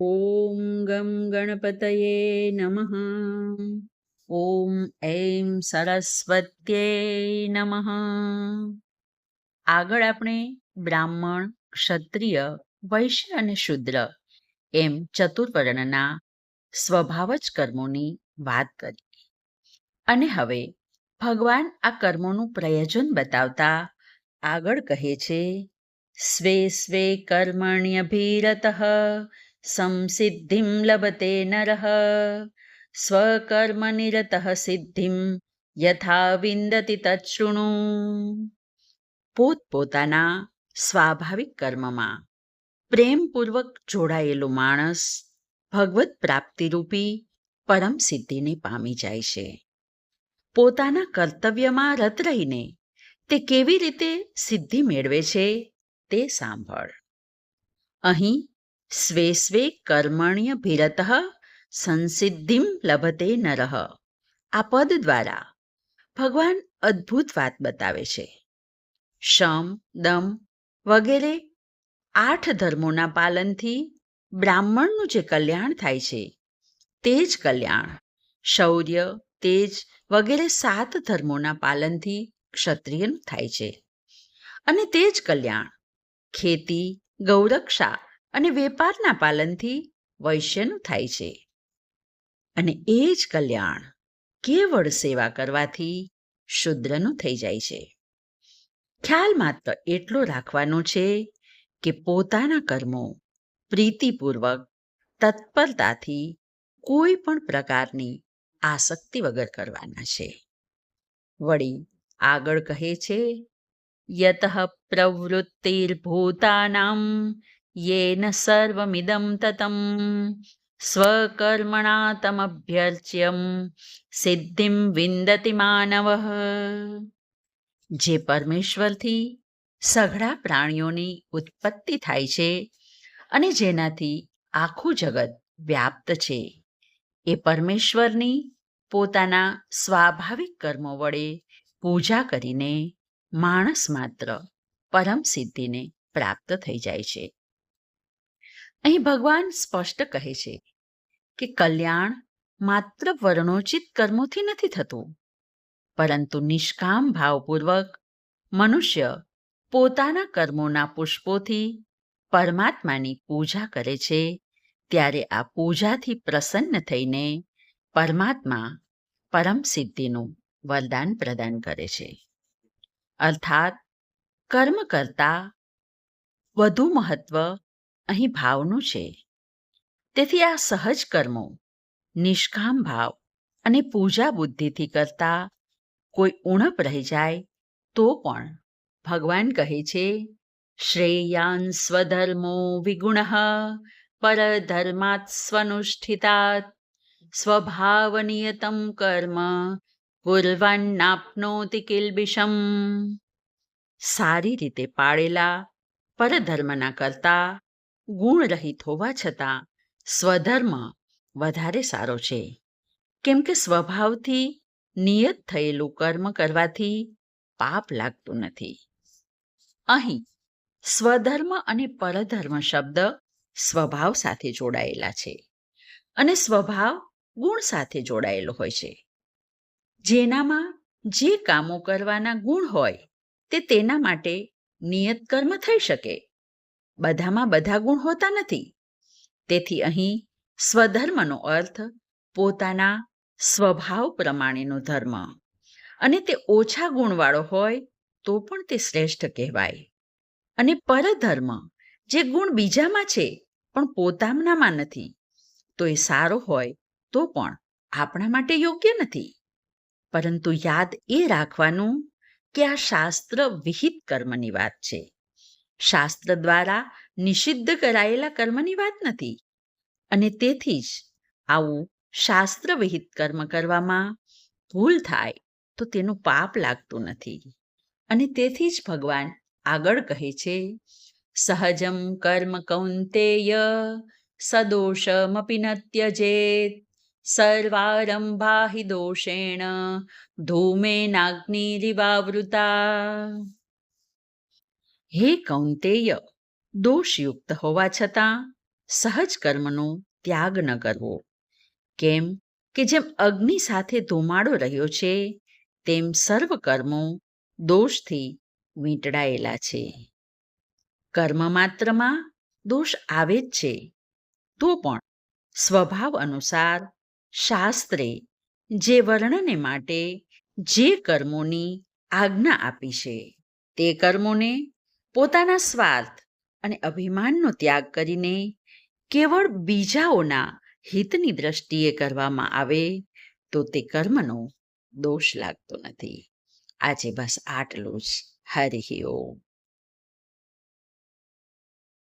ઓમ ગમ ગણપતયે નમઃ ઓમ એમ સરસ્વત્યે નમઃ આગળ આપણે બ્રાહ્મણ, ક્ષત્રિય, વૈશ્ય અને શુદ્ર એમ ચતુર્વર્ણના સ્વભાવ જ કર્મોની વાત કરી. અને હવે ભગવાન આ કર્મોનું પ્રયોજન બતાવતા આગળ કહે છે, સ્વે સ્વે કર્મણ્યભીરત સંસિદ્ધિમ લભતે નરઃ સ્વકર્મનિરતઃ સિદ્ધિમ યથા વિંદતિ તચ્છૃણુ પોતપોતાના સ્વાભાવિક કર્મમાં પ્રેમપૂર્વક જોડાયેલો માણસ ભગવત પ્રાપ્તિરૂપી પરમ સિદ્ધિને પામી જાય છે પોતાના કર્તવ્યમાં રત રહીને તે કેવી રીતે સિદ્ધિ મેળવે છે તે સાંભળ અહીં સ્વે સ્વે કર્મણ્ય ભીરત સંસિદ્ધિમ લભતે નરહ આ પદ દ્વારા ભગવાન અદ્ભુત વાત બતાવે છે શમ દમ વગેરે આઠ ધર્મોના પાલનથી બ્રાહ્મણનું જે કલ્યાણ થાય છે, તે જ કલ્યાણ, શૌર્ય, તેજ વગેરે સાત ધર્મોના પાલનથી ક્ષત્રિયનું થાય છે. અને તે જ કલ્યાણ ખેતી, ગૌરક્ષા અને વેપારના પાલનથી વૈશ્યનું થાય છે. અને એ જ કલ્યાણ કેવળ સેવા કરવાથી શુદ્રનું થઈ જાય છે. ખ્યાલ માત્ર એટલો રાખવાનો છે કે પોતાના કર્મો પ્રીતિપૂર્વક, તત્પરતાથી કોઈ પણ પ્રકારની આસક્તિ વગર કરવાના છે. વળી આગળ કહે છે, યત પ્રવૃત્તિર્ભૂતાનામ યેન સર્વમિદમ તતમ સ્વકર્મણા તમભ્યર્ચ્યમ સિદ્ધિમ વિંદતિ માનવ જે પરમેશ્વરથી સઘળા પ્રાણીઓની ઉત્પત્તિ થાય છે અને જેનાથી આખું જગત વ્યાપ્ત છે એ પરમેશ્વરની પોતાના સ્વાભાવિક કર્મો વડે પૂજા કરીને માણસ માત્ર પરમ સિદ્ધિને પ્રાપ્ત થઈ જાય છે અહીં ભગવાન સ્પષ્ટ કહે છે કે કલ્યાણ માત્ર વર્ણોચિત કર્મોથી નથી થતું, પરંતુ નિષ્કામ ભાવપૂર્વક મનુષ્ય પોતાના કર્મોના પુષ્પોથી પરમાત્માની પૂજા કરે છે, ત્યારે આ પૂજાથી પ્રસન્ન થઈને પરમાત્મા પરમ સિદ્ધિનું વરદાન પ્રદાન કરે છે. અર્થાત કર્મ કરતા વધુ મહત્વ અહીં ભાવનું છે. તેથી આ સહજ કર્મો, નિષ્કામ ભાવ અને પૂજા બુદ્ધિથી કરતા કોઈ ઉણપ રહી જાય તો પણ ભગવાન કહે છે, શ્રેયાન સ્વધર્મો વિગુણ, પરધર્માત સ્વનુષ્ઠિતાત, સ્વભાવનિયતમ કર્મ કુર્વાન્નાપ્નોતિ કિલબિષમ. સારી રીતે પાળેલા પરધર્મના કરતા ગુણરહિત હોવા છતાં સ્વધર્મ વધારે સારો છે. કેમ કે સ્વભાવથી નિયત થયેલું કર્મ કરવાથી પાપ લાગતું નથી. અહીં સ્વધર્મ અને પરધર્મ શબ્દ સ્વભાવ સાથે જોડાયેલા છે અને સ્વભાવ ગુણ સાથે જોડાયેલો હોય છે. જેનામાં જે કામો કરવાના ગુણ હોય તે તેના માટે નિયત કર્મ થઈ શકે. બધામાં બધા ગુણ હોતા નથી. તેથી અહીં સ્વધર્મનો અર્થ પોતાના સ્વભાવ પ્રમાણેનો ધર્મ. અને તે ઓછા ગુણવાળો હોય તો પણ તે શ્રેષ્ઠ કહેવાય. અને પરધર્મ, જે ગુણ બીજામાં છે, પણ પોતાનામાં નથી. તો એ સારો હોય તો પણ આપણા માટે યોગ્ય નથી. પરંતુ યાદ એ રાખવાનું કે આ શાસ્ત્ર વિહિત કર્મની વાત છે. શાસ્ત્ર દ્વારા નિષિદ્ધ કરાયેલા કર્મની વાત નથી. અને તેથી જ આવું શાસ્ત્ર વિહિત કર્મ કરવામાં ભૂલ થાય તો તેનું પાપ લાગતું નથી. અને તેથી જ ભગવાન આગળ કહે છે, સહજમ કર્મ કૌંતેય, સદોષમપી ન ત્યજેત સર્વારંભા હિ દોષેણ ધૂમેનાગ્નિરિવાવૃતા હે કૌંતેય, દોષયુક્ત હોવા છતાં સહજ કર્મનો ત્યાગ ન કરવો. કેમ કે જેમ અગ્નિ સાથે ધુમાડો રહ્યો છે, તેમ સર્વ કર્મો દોષથી વીંટળાયેલા છે. કર્મ માત્રમાં દોષ આવે જ છે, તો પણ સ્વભાવ અનુસાર શાસ્ત્રે જે વર્ણને માટે જે કર્મોની આજ્ઞા આપી છે, તે કર્મોને પોતાના સ્વાર્થ અને અભિમાનનો ત્યાગ કરીને કેવળ બીજાઓના હિતની દ્રષ્ટિએ કરવામાં આવે તો તે કર્મનો દોષ લાગતો નથી. આજે બસ આટલું જ. હરિ ઓમ.